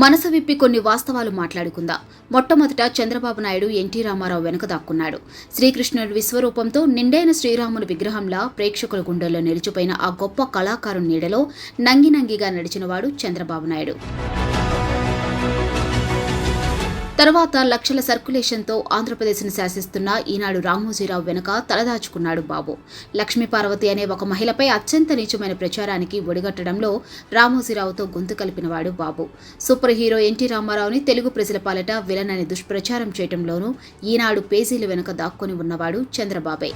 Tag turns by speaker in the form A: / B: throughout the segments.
A: మనసు విప్పి కొన్ని వాస్తవాలు మాట్లాడుకుందాం. మొట్టమొదట చంద్రబాబు నాయుడు ఎన్టీ రామారావు వెనుక దాక్కున్నాడు. శ్రీకృష్ణుడి విశ్వరూపంతో నిండైన శ్రీరాముని విగ్రహంలా ప్రేక్షకుల గుండెల్లో నిలిచిపోయిన ఆ గొప్ప కళాకారుని నీడలో నంగి నంగిగా నడిచినవాడు చంద్రబాబు నాయుడు. తర్వాత లక్షల సర్కులేషన్తో ఆంధ్రప్రదేశ్ను శాసిస్తున్న ఈనాడు రామోజీరావు వెనుక తలదాచుకున్నాడు బాబు. లక్ష్మీపార్వతి అనే ఒక మహిళపై అత్యంత నీచమైన ప్రచారానికి ఒడిగట్టడంలో రామోజీరావుతో గొంతు కలిపినవాడు బాబు. సూపర్ హీరో ఎన్టీ రామారావుని తెలుగు ప్రజల పాలట విలన్ అని దుష్ప్రచారం చేయడంలోనూ ఈనాడు పేజీల వెనుక దాక్కుని ఉన్నవాడు చంద్రబాబే.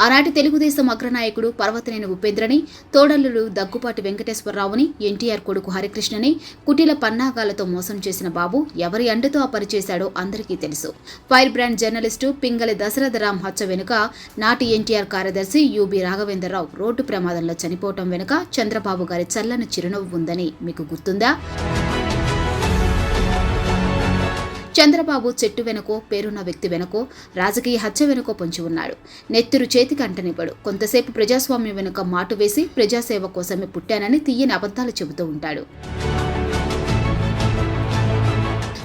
A: ఆనాటి తెలుగుదేశం అగ్రనాయకుడు పర్వతనేని ఉపేంద్రని తోడల్లుడు దగ్గుపాటి వెంకటేశ్వరరావుని ఎన్టీఆర్ కొడుకు హరికృష్ణని కుటీల పన్నాగాలతో మోసం చేసిన బాబు ఎవరి అండతో అపరిచేశాడో అందరికీ తెలుసు. Fire brand journalist Pingali Dasaratharam హత్య వెనుక నాటి ఎన్టీఆర్ కార్యదర్శి యుబి రాఘవేంద్రరావు రోడ్డు ప్రమాదంలో చనిపోవటం వెనుక చంద్రబాబు గారి చల్లని చిరునవ్వు ఉందని మీకు గుర్తుందా? చంద్రబాబు చెట్టు వెనుకో పేరున్న వ్యక్తి వెనుకో రాజకీయ హత్య వెనుకో పొంచి ఉన్నాడు. నెత్తురు చేతికి అంటనివ్వడు. కొంతసేపు ప్రజాస్వామ్యం వెనుక మాటు వేసి ప్రజాసేవ కోసమే పుట్టానని తీయని అబద్ధాలు చెబుతూ ఉంటాడు.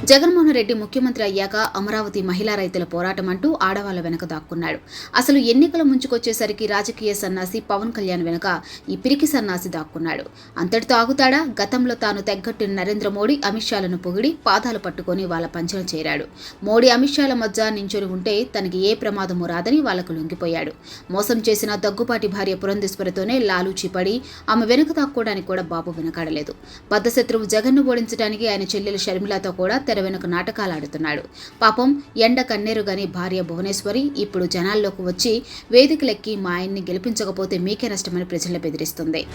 A: జగన్మోహన్ రెడ్డి ముఖ్యమంత్రి అయ్యాక అమరావతి మహిళా రైతుల పోరాటం అంటూ ఆడవాళ్ళ వెనక దాక్కున్నాడు. అసలు ఎన్నికలు ముంచుకొచ్చేసరికి రాజకీయ సన్నాసి పవన్ కళ్యాణ్ వెనక ఈ పిరికి సన్నాసి దాక్కున్నాడు. అంతటితో ఆగుతాడా? గతంలో తాను తెగ్గట్టిన నరేంద్ర మోడీ అమిత్ షాలను పొగిడి పాదాలు పట్టుకొని వాళ్ళ పంచన చేరాడు. మోడీ అమిత్ షాల మధ్య నించొని ఉంటే తనకి ఏ ప్రమాదము రాదని వాళ్ళకు లొంగిపోయాడు. మోసం చేసిన దగ్గుపాటి భార్య పురంధేశ్వరితోనే లాలూచి పడి ఆమె వెనుక దాక్కోవడానికి కూడా బాబు వెనకాడలేదు. బద్దశత్రువు జగన్ను ఓడించడానికి ఆయన చెల్లెలు షర్మిలతో కూడా తెర వెనుక నాటకాలు ఆడుతున్నాడు. పాపం ఎండ కన్నేరు గని భార్య భువనేశ్వరి ఇప్పుడు జనాల్లోకి వచ్చి వేదికలెక్కి మా ఆయన్ని గెలిపించకపోతే మీకే నష్టమని ప్రజలు బెదిరిస్తుంది.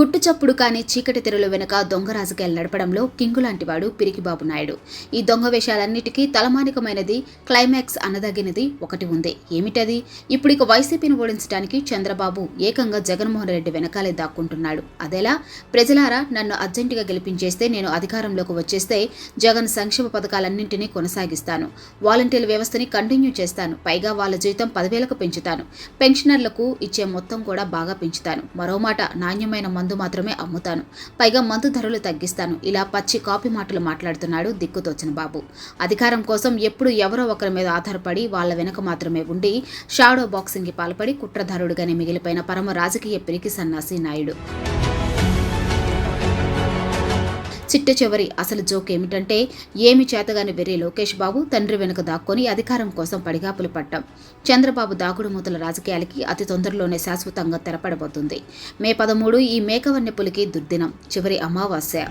A: గుట్టు చప్పుడు కాని చీకటి తెరలు వెనుక దొంగ రాజకీయాలు నడపడంలో కింగు లాంటివాడు పిరికిబాబు నాయుడు. ఈ దొంగ వేషాలన్నిటికీ తలమానికమైనది క్లైమాక్స్ అనదగినది ఒకటి ఉంది. ఏమిటది? ఇప్పుడు ఇక వైసీపీని ఓడించడానికి చంద్రబాబు ఏకంగా జగన్మోహన్ రెడ్డి వెనకాలే దాక్కుంటున్నాడు. అదేలా? ప్రజలారా నన్ను అర్జెంటుగా గెలిపించేస్తే నేను అధికారంలోకి వచ్చేస్తే జగన్ సంక్షేమ పథకాలన్నింటినీ కొనసాగిస్తాను. వాలంటీర్ల వ్యవస్థని కంటిన్యూ చేస్తాను. పైగా వాళ్ళ జీతం పదివేలకు పెంచుతాను. పెన్షనర్లకు ఇచ్చే మొత్తం కూడా బాగా పెంచుతాను. మరో మాట నాణ్యమైన మందు మాత్రమే అమ్ముతాను. పైగా మందు ధరలు తగ్గిస్తాను. ఇలా పచ్చి కాపీ మాటలు మాట్లాడుతున్నాడు దిక్కుతోచిన బాబు. అధికారం కోసం ఎప్పుడు ఎవరో ఒకరి మీద ఆధారపడి వాళ్ళ వెనక మాత్రమే ఉండి షాడో బాక్సింగ్కి పాల్పడి కుట్రధారుడుగానే మిగిలిపోయిన పరమ రాజకీయ పిరికి సన్నాసి నాయుడు. చిట్ట చివరి అసలు జోక్ ఏమిటంటే ఏమి చేతగాని వెర్రి లోకేష్ బాబు తండ్రి వెనుక దాక్కొని అధికారం కోసం పడిగాపులు పట్టాం చంద్రబాబు దాగుడు మూతల రాజకీయాలకి అతి తొందరలోనే శాశ్వతంగా తెరపడబోతుంది. మే పదమూడు ఈ మేకవన్నె పులికి దుర్దినం. చివరి అమావాస్య.